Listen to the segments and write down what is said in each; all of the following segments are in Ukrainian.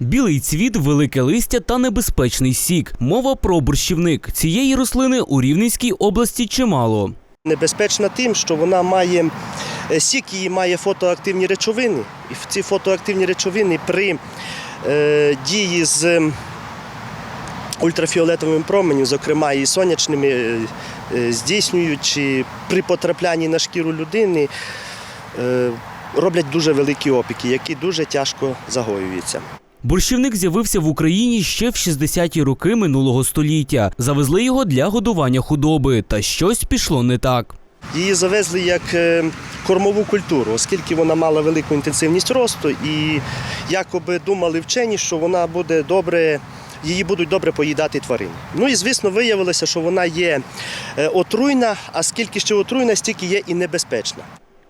Білий цвіт, велике листя та небезпечний сік. Мова про борщівник. Цієї рослини у Рівненській області чимало. Небезпечна тим, що вона має е, сік її має фотоактивні речовини. І ці фотоактивні речовини при е, дії з ем, ультрафіолетовим променем, зокрема і сонячними, е, е, здійснюючи при потраплянні на шкіру людини, роблять дуже великі опіки, які дуже тяжко загоюються. Борщівник з'явився в Україні ще в 60-ті роки минулого століття. Завезли його для годування худоби, та щось пішло не так. Її завезли як е, кормову культуру, оскільки вона мала велику інтенсивність росту, і якоби думали вчені, що вона буде добре. Її будуть добре поїдати тварини. Ну і звісно, виявилося, що вона є е, отруйна, а скільки ще отруйна, стільки є і небезпечна.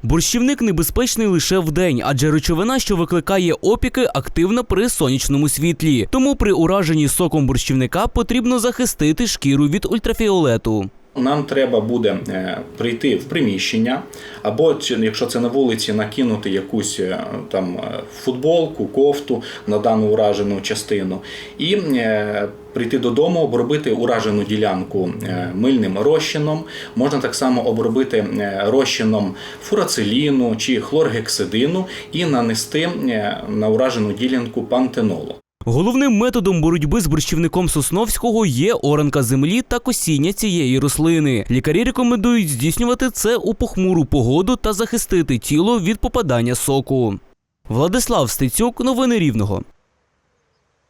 Борщівник небезпечний лише вдень, адже речовина, що викликає опіки, активна при сонячному світлі. Тому при ураженні соком борщівника потрібно захистити шкіру від ультрафіолету. Нам треба буде е, прийти в приміщення, або якщо це на вулиці, накинути якусь е, там е, футболку, кофту на дану уражену частину, і прийти додому, обробити уражену ділянку мильним розчином. Можна так само обробити розчином фурациліну чи хлоргексидину і нанести на уражену ділянку пантенолу. Головним методом боротьби з борщівником Сосновського є оранка землі та косіння цієї рослини. Лікарі рекомендують здійснювати це у похмуру погоду та захистити тіло від попадання соку. Владислав Стецюк, новини Рівного.